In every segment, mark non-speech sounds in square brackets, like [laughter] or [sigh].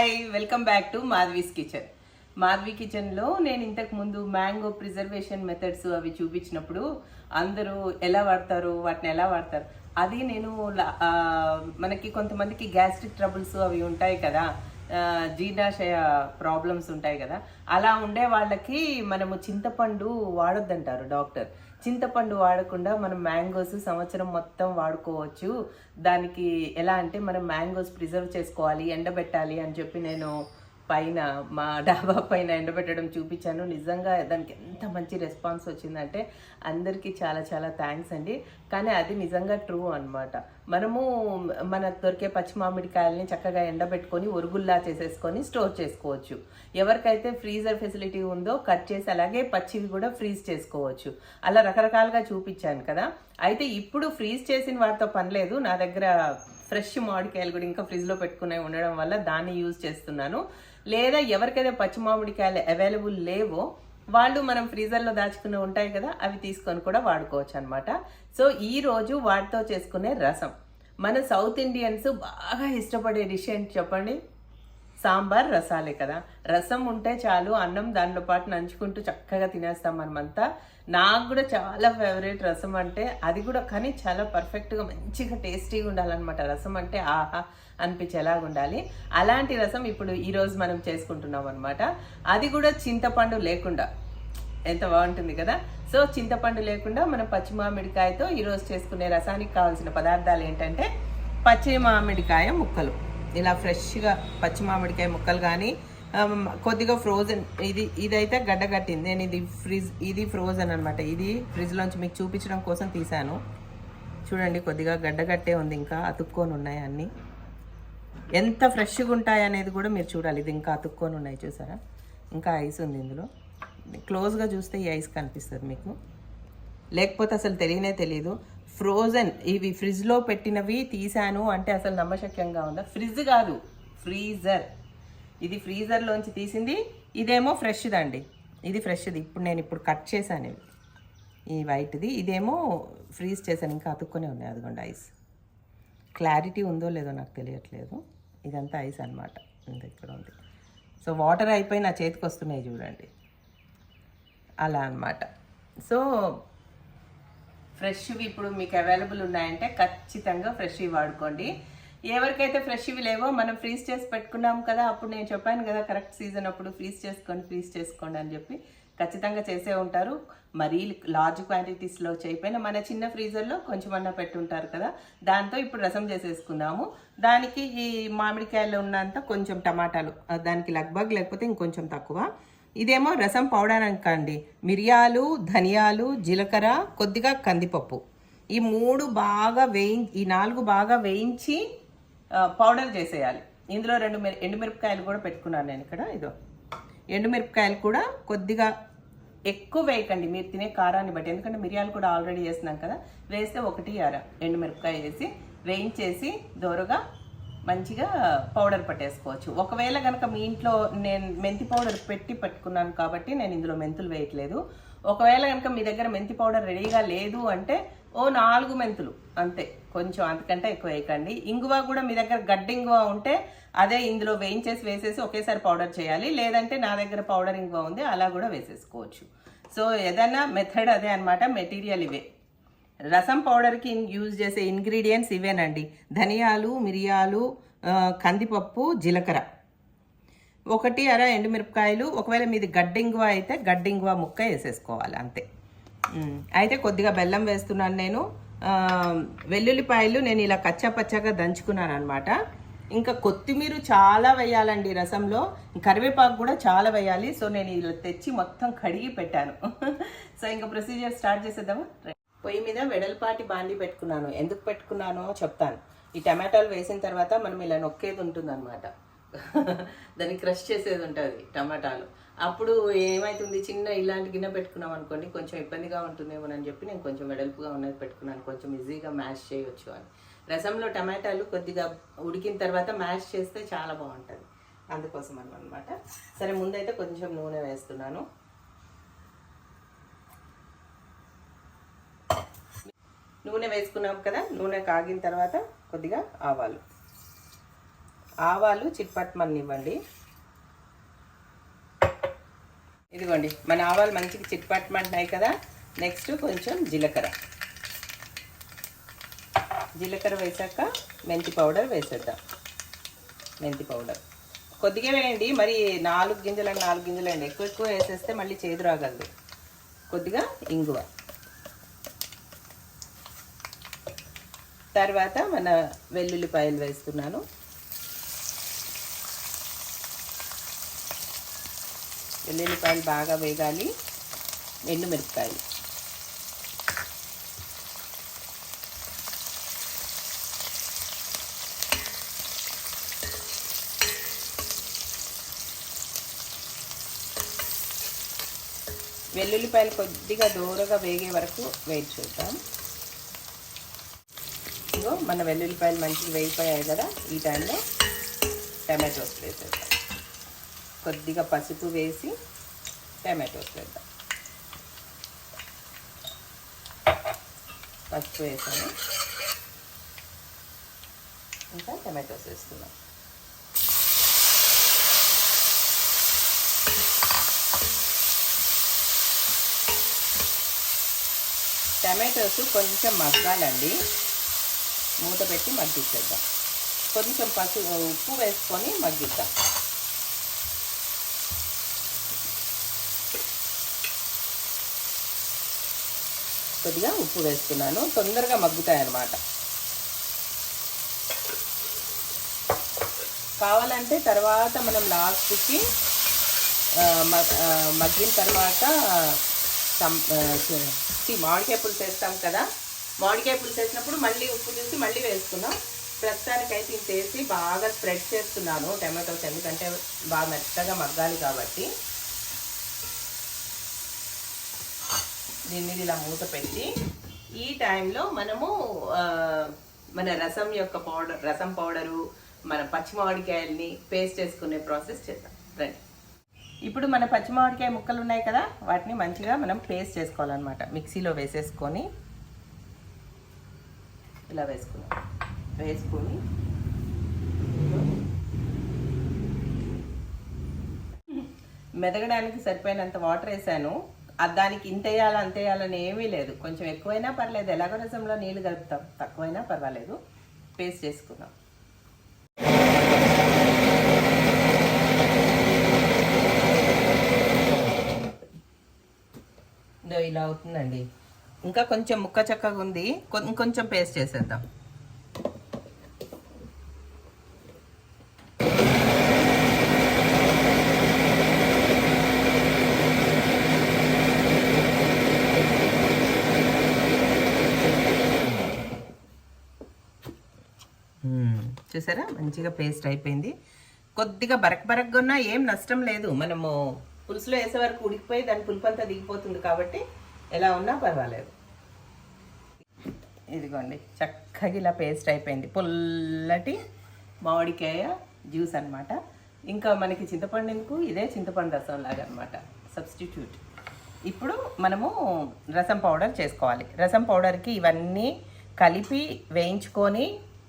Hi welcome back to Madhavi's kitchen. Madhavi కిచెన్లో నేను ఇంతకు ముందు మ్యాంగో ప్రిజర్వేషన్ మెథడ్స్ అవి చూపించినప్పుడు అందరూ ఎలా వాడతారు వాటిని ఎలా వాడతారు? అది నేను మనకి కొంతమందికి గ్యాస్ట్రిక్ ట్రబుల్స్ అవి ఉంటాయి కదా జీర్ణాశయ ప్రాబ్లమ్స్ ఉంటాయి కదా అలా ఉండే వాళ్ళకి మనము చింతపండు వాడొద్దంటారు డాక్టర్. చింతపండు వాడకుండా మనం మ్యాంగోస్ సంవత్సరం మొత్తం వాడుకోవచ్చు. దానికి ఎలా అంటే మనం మ్యాంగోస్ ప్రిజర్వ్ చేసుకోవాలి ఎండబెట్టాలి అని చెప్పి నేను పైన మా డాబా పైన ఎండబెట్టడం చూపించాను. నిజంగా దానికి ఎంత మంచి రెస్పాన్స్ వచ్చిందంటే అందరికీ చాలా చాలా థ్యాంక్స్ అండి. కానీ అది నిజంగా ట్రూ అన్నమాట. మనము మనకు దొరికే పచ్చి మామిడికాయలని చక్కగా ఎండబెట్టుకొని ఒరుగుల్లా చేసేసుకొని స్టోర్ చేసుకోవచ్చు. ఎవరికైతే ఫ్రీజర్ ఫెసిలిటీ ఉందో కట్ చేసి అలాగే పచ్చివి కూడా ఫ్రీజ్ చేసుకోవచ్చు. అలా రకరకాలుగా చూపించాను కదా. అయితే ఇప్పుడు ఫ్రీజ్ చేసిన వాటితో పనిలేదు నా దగ్గర ఫ్రెష్ మామిడికాయలు కూడా ఇంకా ఫ్రిడ్జ్లో పెట్టుకునే ఉండడం వల్ల దాన్ని యూజ్ చేస్తున్నాను. లేదా ఎవరికైతే పచ్చి మామిడికాయలు అవైలబుల్ లేవో వాళ్ళు మనం ఫ్రీజర్లో దాచుకుని ఉంటాయి కదా అవి తీసుకొని కూడా వాడుకోవచ్చు అనమాట సో ఈ రోజు వాటితో చేసుకునే రసం. మన సౌత్ ఇండియన్స్ బాగా ఇష్టపడే డిష్ ఏంటి చెప్పండి? సాంబార్ రసాలే కదా. రసం ఉంటే చాలు అన్నం దానిలో పాటు నంచుకుంటూ చక్కగా తినేస్తాం మనమంతా. నాకు కూడా చాలా ఫేవరెట్ రసం అంటే అది కూడా కానీ చాలా పర్ఫెక్ట్గా మంచిగా టేస్టీగా ఉండాలన్నమాట. రసం అంటే ఆహా అనిపించేలాగా ఉండాలి. అలాంటి రసం ఇప్పుడు ఈరోజు మనం చేసుకుంటున్నాం అనమాట అది కూడా చింతపండు లేకుండా. ఎంత బాగుంటుంది కదా. సో చింతపండు లేకుండా మనం పచ్చి మామిడికాయతో ఈరోజు చేసుకునే రసానికి కావాల్సిన పదార్థాలు ఏంటంటే పచ్చి మామిడికాయ ముక్కలు. ఇలా ఫ్రెష్గా పచ్చి మామిడికాయ ముక్కలు కానీ కొద్దిగా ఫ్రోజన్ ఇది ఇదైతే గడ్డ కట్టింది. నేను ఇది ఫ్రిజ్ ఇది ఫ్రోజన్ అనమాట ఇది ఫ్రిడ్జ్లోంచి మీకు చూపించడం కోసం తీశాను. చూడండి కొద్దిగా గడ్డ కట్టే ఉంది ఇంకా. అతుక్కొని ఉన్నాయి అన్నీ. ఎంత ఫ్రెష్గా ఉంటాయి అనేది కూడా మీరు చూడాలి. ఇది ఇంకా అతుక్కొని ఉన్నాయి చూసారా? ఇంకా ఐస్ ఉంది ఇందులో. క్లోజ్గా చూస్తే ఈ ఐస్ కనిపిస్తుంది మీకు. లేకపోతే అసలు తెలియనే తెలియదు ఫ్రోజన్ ఇవి ఫ్రిడ్జ్లో పెట్టినవి తీశాను అంటే అసలు నమ్మశక్యంగా ఉందా? ఫ్రిడ్జ్ కాదు. ఫ్రీజర్ ఇది ఫ్రీజర్లోంచి తీసింది. ఇదేమో ఫ్రెష్ది అండి. ఇది ఫ్రెష్ది ఇప్పుడు నేను ఇప్పుడు కట్ చేశాను ఇవి. ఈ వైట్ది ఇదేమో ఫ్రీజ్ చేశాను. ఇంకా అతుక్కునే ఉన్నాయి. అదిగోండి ఐస్ క్లారిటీ ఉందో లేదో నాకు తెలియట్లేదు. ఇదంతా ఐస్ అనమాట ఇంత ఇక్కడ ఉంది. సో వాటర్ అయిపోయి నా చేతికి వస్తున్నాయి చూడండి. అలా అన్నమాట. సో ఫ్రెష్వి ఇప్పుడు మీకు అవైలబుల్ ఉన్నాయంటే ఖచ్చితంగా ఫ్రెష్వి వాడుకోండి. ఎవరికైతే ఫ్రెష్వి లేవో మనం ఫ్రీజ్ చేసి పెట్టుకున్నాం కదా అప్పుడు నేను చెప్పాను కదా కరెక్ట్ సీజన్ అప్పుడు ఫ్రీజ్ చేసుకోండి ఫ్రీజ్ చేసుకోండి అని చెప్పి ఖచ్చితంగా చేసే ఉంటారు. మరీ లార్జ్ క్వాంటిటీస్లో చేయకపోయినా మన చిన్న ఫ్రీజర్లో కొంచెం అన్న పెట్టుంటారు కదా దాంతో ఇప్పుడు రసం చేసేసుకుందాము. దానికి ఈ మామిడికాయలు ఉన్నంత కొంచెం టమాటాలు దానికి లగ్బాగ్ లేకపోతే ఇంకొంచెం తక్కువ. ఇదేమో రసం పౌడర్ అనుకోండి మిరియాలు ధనియాలు జీలకర్ర కొద్దిగా కందిపప్పు. ఈ మూడు బాగా వేయి ఈ నాలుగు బాగా వేయించి పౌడర్ చేసేయాలి. ఇందులో రెండు మిర ఎండుమిరపకాయలు కూడా పెట్టుకున్నాను నేను ఇక్కడ ఇదో. ఎండుమిరపకాయలు కూడా కొద్దిగా ఎక్కువ వేయకండి. మీరు తినే కారాన్ని బట్టి. ఎందుకంటే మిరియాలు కూడా ఆల్రెడీ చేసినాం కదా. వేస్తే ఒకటి అర ఎండుమిరపకాయ వేసి వేయించేసి దోరగా మంచిగా పౌడర్ పట్టేసుకోవచ్చు. ఒకవేళ కనుక మీ ఇంట్లో నేను మెంతి పౌడర్ పెట్టి పెట్టుకున్నాను కాబట్టి నేను ఇందులో మెంతులు వేయట్లేదు. ఒకవేళ కనుక మీ దగ్గర మెంతి పౌడర్ రెడీగా లేదు అంటే ఓ నాలుగు మెంతులు అంతే. కొంచెం అంతకంటే ఎక్కువ వేయకండి. ఇంగువ కూడా మీ దగ్గర గడ్డి ఇంగువ ఉంటే అదే ఇందులో వేయించేసి వేసేసి ఒకేసారి పౌడర్ చేయాలి. లేదంటే నా దగ్గర పౌడర్ ఇంగువ ఉంది అలా కూడా వేసేసుకోవచ్చు. సో ఏదైనా మెథడ్ అదే అన్నమాట. మెటీరియల్ ఇవే. రసం పౌడర్కి యూజ్ చేసే ఇంగ్రీడియంట్స్ ఇవేనండి. ధనియాలు మిరియాలు కందిపప్పు జీలకర్ర. ఒకటి అర ఎండుమిరపకాయలు ఒకవేళ మీది గడ్డింగువ అయితే గడ్డింగువ ముక్క వేసేసుకోవాలి అంతే. అయితే కొద్దిగా బెల్లం వేస్తున్నాను నేను. వెల్లుల్లిపాయలు నేను ఇలా కచ్చపచ్చగా దంచుకున్నాను అనమాట ఇంకా కొత్తిమీర చాలా వేయాలండి రసంలో. కరివేపాకు కూడా చాలా వేయాలి. సో నేను ఇలా తెచ్చి మొత్తం కడిగి పెట్టాను. [laughs] సో ఇంకా ప్రొసీజర్ స్టార్ట్ చేసేద్దామా? పొయ్యి మీద వెడల్పాటి బాండి పెట్టుకున్నాను. ఎందుకు పెట్టుకున్నానో చెప్తాను. ఈ టమాటాలు వేసిన తర్వాత మనం ఇలా నొక్కేది ఉంటుంది అనమాట [laughs] దాన్ని క్రష్ చేసేది ఉంటుంది టమాటాలు. అప్పుడు ఏమైతుంది? చిన్న ఇలాంటి గిన్నె పెట్టుకున్నాం అనుకోండి కొంచెం ఇబ్బందిగా ఉంటుందేమోనని చెప్పి నేను కొంచెం వెడల్పుగా ఉన్నది పెట్టుకున్నాను. కొంచెం ఈజీగా మ్యాష్ చేయొచ్చు అని. రసంలో టమాటాలు కొద్దిగా ఉడికిన తర్వాత మ్యాష్ చేస్తే చాలా బాగుంటుంది. అందుకోసం అనమాట సరే ముందైతే కొంచెం నూనె వేస్తున్నాను. నూనె వేసుకున్నాం కదా నూనె కాగిన తర్వాత కొద్దిగా ఆవాలు. ఆవాలు చిట్పట్మనివ్వండి ఇదిగోండి మన ఆవాలు మంచిగా చిట్పట్టమంటున్నాయి కదా నెక్స్ట్ కొంచెం జీలకర్ర. జీలకర్ర వేసాక మెంతి పౌడర్ వేసేద్దాం. మెంతి పౌడర్. కొద్దిగా వేయండి మరి నాలుగు గింజలు నాలుగు గింజలండి ఎక్కువ ఎక్కువ వేసేస్తే మళ్ళీ చేదు రాగలదు. కొద్దిగా ఇంగువ. తర్వాత మన వెల్లుల్లిపాయలు వేస్తున్నాను. వెల్లుల్లిపాయలు బాగా వేగాలి. ఎండుమిరపకాయలు వెల్లుల్లిపాయలు కొద్దిగా దూరగా వేగే వరకు వెయిట్ చూద్దాం ఇదిగో మన వెల్లుల్లిపాయలు మంచిగా వేగిపోయాయి కదా ఈ టైంలో టమాటోస్ వేసేద్దాం కొద్దిగా పసుపు వేసి టమాటోస్ వేద్దాం. పసుపు వేసాము ఇంకా టమాటోస్ వేస్తున్నాం టమాటోస్ కొంచెం మగ్గాలండి. మూత పెట్టి మగ్గించేద్దాం. కొంచెం పసు ఉప్పు వేసుకొని మగ్గిద్దాం. కొద్దిగా ఉప్పు వేస్తున్నాను తొందరగా మగ్గుతాయి అన్నమాట కావాలంటే తర్వాత మనం లాస్ట్కి మగ్గిన తర్వాత మామిడికాయ పులుసు వేస్తాం కదా. మామిడికాయ పులుసు వేసినప్పుడు మళ్ళీ ఉప్పు తీసి మళ్ళీ వేసుకున్నాం ప్రస్తుతానికైతే ఇంత వేసి బాగా స్ప్రెడ్ చేస్తున్నాను టమాటోస్ ఎందుకంటే బాగా మెత్తగా మగ్గాలి కాబట్టి. దీని మీద ఇలా మూత పెట్టి ఈ టైంలో మనము మన రసం యొక్క పౌడర్ రసం పౌడరు మన పచ్చి మామిడికాయల్ని పేస్ట్ చేసుకునే ప్రాసెస్ చేద్దాం. రండి. ఇప్పుడు మన పచ్చిమామిడికాయ ముక్కలు ఉన్నాయి కదా వాటిని మంచిగా మనం పేస్ట్ చేసుకోవాలన్నమాట. మిక్సీలో వేసేసుకొని ఇలా వేసుకున్నాం. వేసుకొని మెదగడానికి సరిపోయినంత వాటర్ వేసాను. దానికి ఇంత వేయాలి అంత వేయాలని ఏమీ లేదు. కొంచెం ఎక్కువైనా పర్లేదు. ఎలాగో రసంలో నీళ్ళు కలుపుతాం. తక్కువైనా పర్వాలేదు. పేస్ట్ చేసుకుందాం. ఇలా అవుతుందండి. ఇంకా కొంచెం ముక్క చక్కగా ఉంది. కొ- ఇంకొంచెం పేస్ట్ చేసేద్దాం. మ్మ్. చూసారా? మంచిగా పేస్ట్ అయిపోయింది. కొద్దిగా బరక్ బరక్గా ఉన్నా ఏం నష్టం లేదు. మనము పులుసులో వేసే వరకు ఉడికిపోయి దాని పులుపంతా దిగిపోతుంది కాబట్టి ఎలా ఉన్నా పర్వాలేదు. ఇదిగోండి చక్కగా ఇలా పేస్ట్ అయిపోయింది. పుల్లటి మామిడికాయ జ్యూస్ అనమాట ఇంకా మనకి చింతపండు ఎందుకు? ఇదే చింతపండు రసం లాగా అనమాట సబ్స్టిట్యూట్ ఇప్పుడు మనము రసం పౌడర్ చేసుకోవాలి. రసం పౌడర్కి ఇవన్నీ కలిపి వేయించుకొని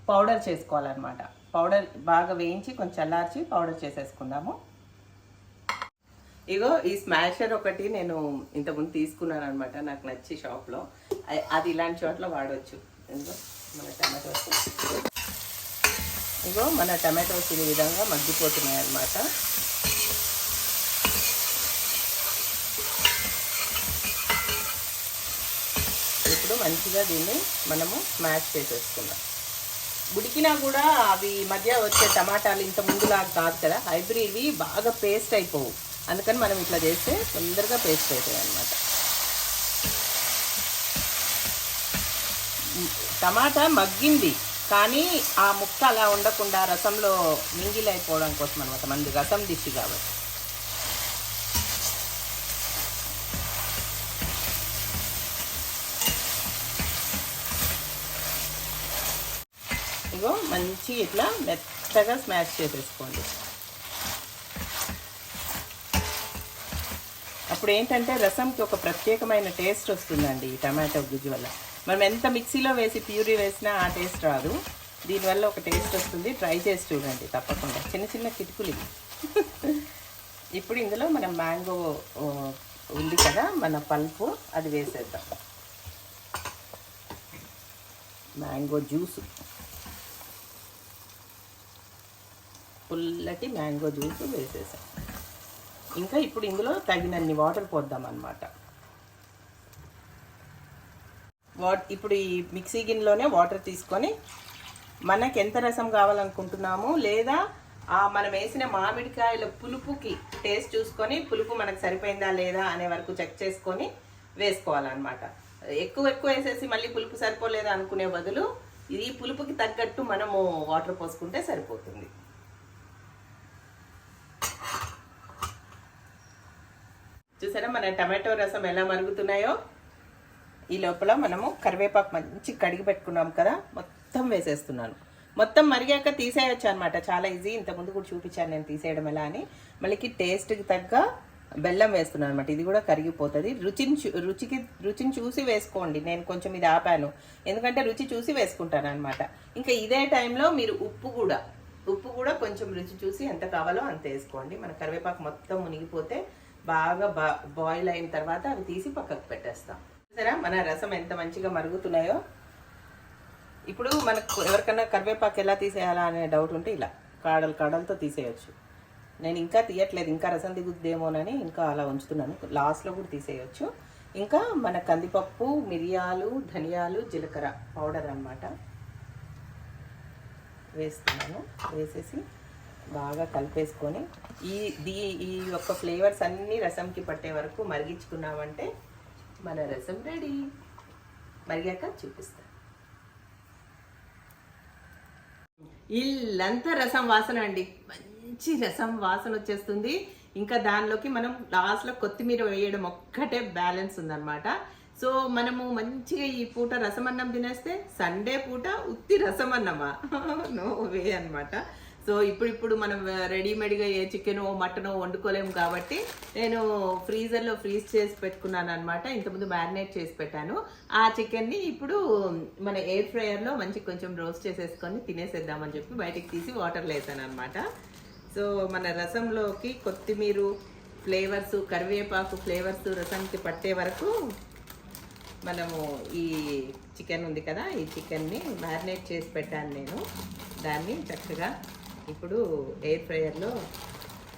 పౌడర్ చేసుకోవాలన్నమాట. పౌడర్ బాగా వేయించి కొంచెం చల్లార్చి పౌడర్ చేసేసుకుందాము. ఇగో ఈ స్మాషర్ ఒకటి నేను ఇంతకుముందు తీసుకున్నాను అనమాట నాకు నచ్చి షాప్లో. అది ఇలాంటి చోట్ల వాడవచ్చు ఎందుకో మన టమాటోస్. ఇగో మన టమాటోస్ ఈ విధంగా మగ్గిపోతున్నాయి అన్నమాట ఇప్పుడు మంచిగా దీన్ని మనము స్మాష్ చేసేసుకుందాం. ఉడికినా కూడా అవి మధ్య వచ్చే టమాటాలు ఇంత ముందులాగా కాదు కదా హైబ్రిడ్వి బాగా పేస్ట్ అయిపోవు. అందుకని మనం ఇట్లా చేస్తే తొందరగా పేస్ట్ అవుతాయి అన్నమాట. టమాటా మగ్గింది కానీ ఆ ముక్క అలా ఉండకుండా రసంలో మింగిలైపోవడం అయిపోవడం కోసం అనమాట మనది రసం దిష్టి కాబట్టి. ఇగో మంచి ఇట్లా మెత్తగా స్మాష్ చేసేసుకోండి. అప్పుడు ఏంటంటే రసంకి ఒక ప్రత్యేకమైన టేస్ట్ వస్తుందండి ఈ టమాటో గుజ్జు వల్ల. మనం ఎంత మిక్సీలో వేసి ప్యూరీ వేసినా ఆ టేస్ట్ రాదు. దీనివల్ల ఒక టేస్ట్ వస్తుంది. ట్రై చేసి చూడండి తప్పకుండా. చిన్న చిన్న కిటుకులు [laughs] ఇప్పుడు ఇందులో మనం మ్యాంగో ఉంది కదా మన పల్పు అది వేసేద్దాం. Mango juice. పుల్లటి మ్యాంగో జ్యూస్ వేసేసాం. ఇంకా ఇప్పుడు ఇందులో తగినన్ని వాటర్ పోద్దాం అన్నమాట వాట్ ఇప్పుడు ఈ మిక్సీ గిన్నెలోనే వాటర్ తీసుకొని మనకి ఎంత రసం కావాలనుకుంటున్నాము లేదా ఆ మనం వేసిన మామిడికాయల పులుపుకి టేస్ట్ చూసుకొని పులుపు మనకు సరిపోయిందా లేదా అనే వరకు చెక్ చేసుకొని వేసుకోవాలన్నమాట. ఎక్కువ ఎక్కువ వేసేసి మళ్ళీ పులుపు సరిపోలేదా అనుకునే బదులు ఈ పులుపుకి తగ్గట్టు మనము వాటర్ పోసుకుంటే సరిపోతుంది. చూసారా మన టమాటో రసం ఎలా మరుగుతున్నాయో? ఈ లోపల మనము కరివేపాకు మంచి కడిగి పెట్టుకున్నాం కదా మొత్తం వేసేస్తున్నాను. మొత్తం మరిగాక తీసేయచ్చు అనమాట చాలా ఈజీ. ఇంతకుముందు కూడా చూపించాను నేను తీసేయడం ఎలా అని. మళ్ళీకి టేస్ట్కి తగ్గ బెల్లం వేస్తున్నాను అనమాట ఇది కూడా కరిగిపోతుంది. రుచిని రుచికి రుచిని చూసి వేసుకోండి. నేను కొంచెం ఇది ఆపాను. ఎందుకంటే రుచి చూసి వేసుకుంటాను అనమాట ఇంకా ఇదే టైంలో మీరు ఉప్పు కూడా ఉప్పు కూడా కొంచెం రుచి చూసి ఎంత కావాలో అంత వేసుకోండి. మన కరివేపాకు మొత్తం మునిగిపోతే బాగా బా బాయిల్ అయిన తర్వాత అవి తీసి పక్కకు పెట్టేస్తాం. సరే మన రసం ఎంత మంచిగా మరుగుతున్నాయో? ఇప్పుడు మనకు ఎవరికైనా కరివేపాకు ఎలా తీసేయాలా అనే డౌట్ ఉంటే ఇలా కాడలు కాడలతో తీసేయచ్చు. నేను ఇంకా తీయట్లేదు ఇంకా రసం దిగుద్దేమోనని ఇంకా అలా ఉంచుతున్నాను. లాస్ట్లో కూడా తీసేయచ్చు. ఇంకా మన కందిపప్పు మిరియాలు ధనియాలు జీలకర్ర పౌడర్ అన్నమాట వేస్తున్నాను. వేసేసి బాగా కలిపేసుకొని ఈ దీ ఈ యొక్క ఫ్లేవర్స్ అన్నీ రసంకి పట్టే వరకు మరిగించుకున్నామంటే మన రసం రెడీ. మరిగాక చూపిస్తాను ఇల్లంతా రసం వాసన అండి. మంచి రసం వాసన వచ్చేస్తుంది. ఇంకా దానిలోకి మనం లాస్ట్లో కొత్తిమీర వేయడం ఒక్కటే బ్యాలెన్స్ ఉందన్నమాట. సో మనము మంచిగా ఈ పూట రసం అన్నం తినేస్తే సండే పూట ఉత్తి రసం అన్నమా [laughs] నో వే అన్నమాట. సో ఇప్పుడు ఇప్పుడు మనం రెడీమేడ్గా ఏ చికెన్ మటన్ వండుకోలేము కాబట్టి నేను ఫ్రీజర్లో ఫ్రీజ్ చేసి పెట్టుకున్నాను అనమాట ఇంతకుముందు మ్యారినేట్ చేసి పెట్టాను. ఆ చికెన్ని ఇప్పుడు మన ఎయిర్ ఫ్రైయర్లో మంచి కొంచెం రోస్ట్ చేసేసుకొని తినేసేద్దామని చెప్పి బయటికి తీసి వాటర్లో వేసాను అనమాట సో మన రసంలోకి కొత్తిమీర ఫ్లేవర్స్ కరివేపాకు ఫ్లేవర్స్ రసంకి పట్టే వరకు మనము ఈ చికెన్ ఉంది కదా ఈ చికెన్ని మ్యారినేట్ చేసి పెట్టాను నేను. దాన్ని చక్కగా ఇప్పుడు ఎయిర్ ఫ్రైయర్లో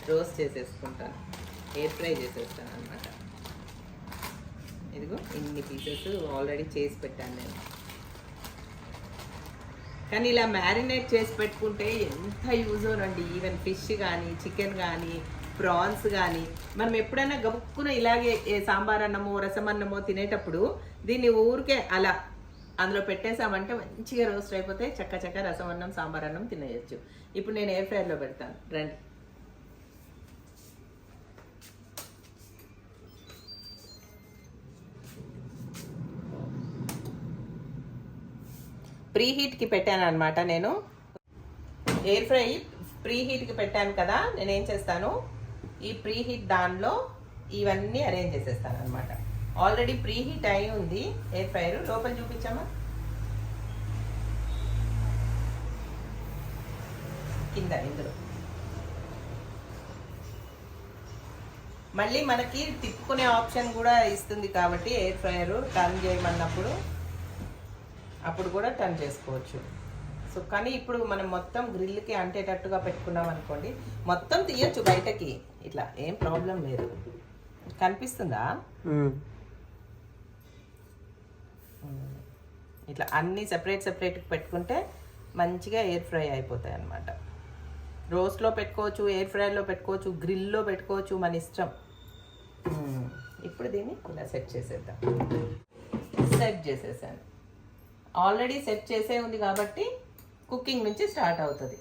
రోస్ట్ చేసేసుకుంటాను. ఎయిర్ ఫ్రై చేసేస్తాను అనమాట ఇదిగో ఇన్ని పీసెస్ ఆల్రెడీ చేసి పెట్టాను నేను. కానీ ఇలా మ్యారినేట్ చేసి పెట్టుకుంటే ఎంత యూజ్ అవునండి. ఈవెన్ ఫిష్ కానీ చికెన్ కానీ ప్రాన్స్ కానీ మనం ఎప్పుడైనా గబుక్కున ఇలాగే సాంబార్ అన్నమో రసం అన్నమో తినేటప్పుడు దీన్ని ఊరికే అలా అందులో పెట్టేసామంటే మంచిగా రోస్ట్ అయిపోతే చక్క చక్క రసం అన్నం సాంబార్ అన్నం తినేయచ్చు. ఇప్పుడు నేను ఎయిర్ ఫ్రైర్లో పెడతాను. రండి. ప్రీ హీట్కి పెట్టాను అనమాట నేను. ఎయిర్ ఫ్రై ప్రీ హీట్కి పెట్టాను కదా నేను ఏం చేస్తాను? ఈ ప్రీ హీట్ దానిలో ఇవన్నీ అరేంజ్ చేసేస్తాను అనమాట ఆల్రెడీ ప్రీ హీట్ అయి ఉంది ఎయిర్ ఫ్రైర్ లోపల చూపించామా కింద ఇందులో. మళ్ళీ మనకి తిప్పుకునే ఆప్షన్ కూడా ఇస్తుంది కాబట్టి ఎయిర్ ఫ్రైయర్ టర్న్ చేయమన్నప్పుడు అప్పుడు కూడా టర్న్ చేసుకోవచ్చు. సో కానీ ఇప్పుడు మనం మొత్తం గ్రిల్కి అంటేటట్టుగా పెట్టుకున్నాం అనుకోండి మొత్తం తీయచ్చు బయటకి. ఇట్లా ఏం ప్రాబ్లం లేదు. కనిపిస్తుందా? ఇట్లా అన్నీ సెపరేట్ సెపరేట్ పెట్టుకుంటే మంచిగా ఎయిర్ ఫ్రై అయిపోతాయి అన్నమాట. రోస్ట్లో పెట్టుకోవచ్చు ఎయిర్ ఫ్రైలో పెట్టుకోవచ్చు గ్రిల్లో పెట్టుకోవచ్చు మన ఇష్టం. ఇప్పుడు దీన్ని ఇలా సెట్ చేసేద్దాం. సెట్ చేసేసాను. ఆల్రెడీ సెట్ చేసే ఉంది కాబట్టి కుకింగ్ నుంచి స్టార్ట్ అవుతుంది.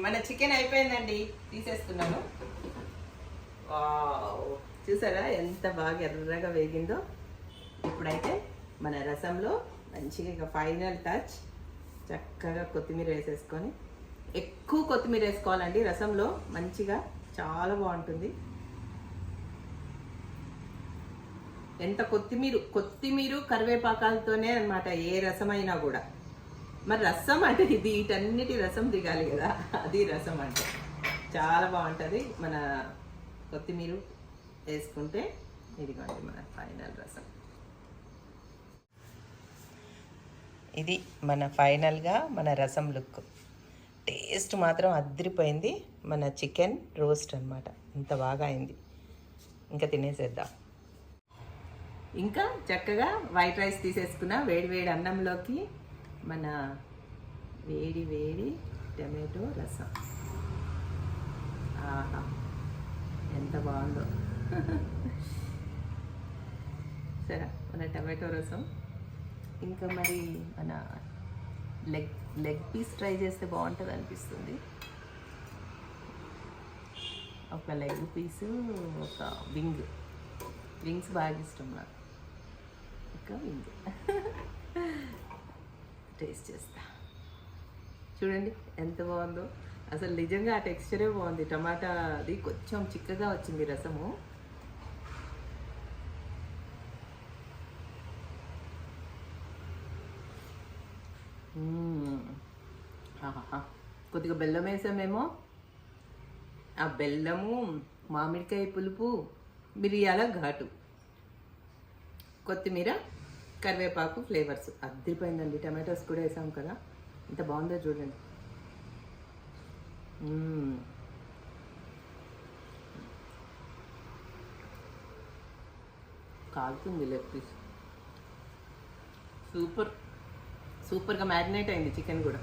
మన చికెన్ అయిపోయిందండి. తీసేస్తున్నాను వావ్. చూసారా ఎంత బాగా ఎర్రగా వేగిందో? ఇప్పుడైతే మన రసంలో మంచిగా ఇక ఫైనల్ టచ్ చక్కగా కొత్తిమీర వేసేసుకొని ఎక్కువ కొత్తిమీర వేసుకోవాలండి. రసంలో మంచిగా చాలా బాగుంటుంది. ఎంత కొత్తిమీర కొత్తిమీర కరివేపాకాలతోనే అనమాట ఏ రసమైనా కూడా. మరి రసం అంటే ఇది వీటన్నిటి రసం దిగాలి కదా. అది రసం అంటే. చాలా బాగుంటుంది. మన కొత్తిమీర వేసుకుంటే ఇదిగోండి మన ఫైనల్ రసం. ఇది మన ఫైనల్గా మన రసం లుక్. టేస్ట్ మాత్రం అద్దరిపోయింది మన చికెన్ రోస్ట్ అన్నమాట. ఇంత బాగా అయింది. ఇంకా తినేసేద్దాం. ఇంకా చక్కగా వైట్ రైస్ తీసేసుకున్న వేడి వేడి అన్నంలోకి మన వేడి వేడి టమాటో రసం. ఆహా ఎంత బాగుందో. [laughs] సరే మన టమాటో రసం. ఇంకా మరి మన లెగ్ లెగ్ పీస్ ట్రై చేస్తే బాగుంటుంది అనిపిస్తుంది. ఒక లెగ్ పీసు ఒక వింగ్ వింగ్స్ బాగా ఇష్టం నాకు. ఒక వింగ్ టేస్ట్ [laughs] చేస్తా. చూడండి ఎంత బాగుందో. అసలు నిజంగా ఆ టెక్స్చరే బాగుంది. టమాటా అది కొంచెం చిక్కగా వచ్చింది రసము. కొద్దిగా బెల్లం వేసామేమో. ఆ బెల్లము మామిడికాయ పులుపు మిరియాల ఘాటు కొత్తిమీర కరివేపాకు ఫ్లేవర్స్. అద్దరిపోయిందండి టమాటోస్ కూడా వేసాం కదా. ఎంత బాగుందో చూడండి. కాలుతుంది లెగ్ పీస్. సూపర్. సూపర్గా మ్యారినేట్ అయింది చికెన్ కూడా.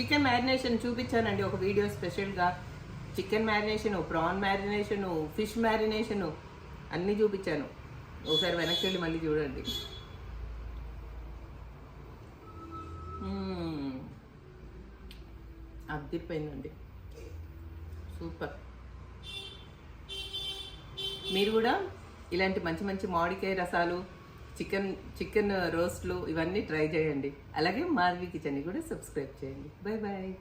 చికెన్ మ్యారినేషన్ చూపించానండి ఒక వీడియో స్పెషల్గా. Chicken marination prawn marination fish marination అన్నీ చూపించాను. ఒకసారి వెనక్కి వెళ్ళి మళ్ళీ చూడండి. మ్మ్. అద్దరిపోయిందండి సూపర్. మీరు కూడా ఇలాంటి మంచి మంచి మామిడికాయ రసాలు చికెన్ చికెన్ రోస్ట్లు ఇవన్నీ ట్రై చేయండి. అలాగే మాధవి కిచెన్ని కూడా సబ్స్క్రైబ్ చేయండి. Bye bye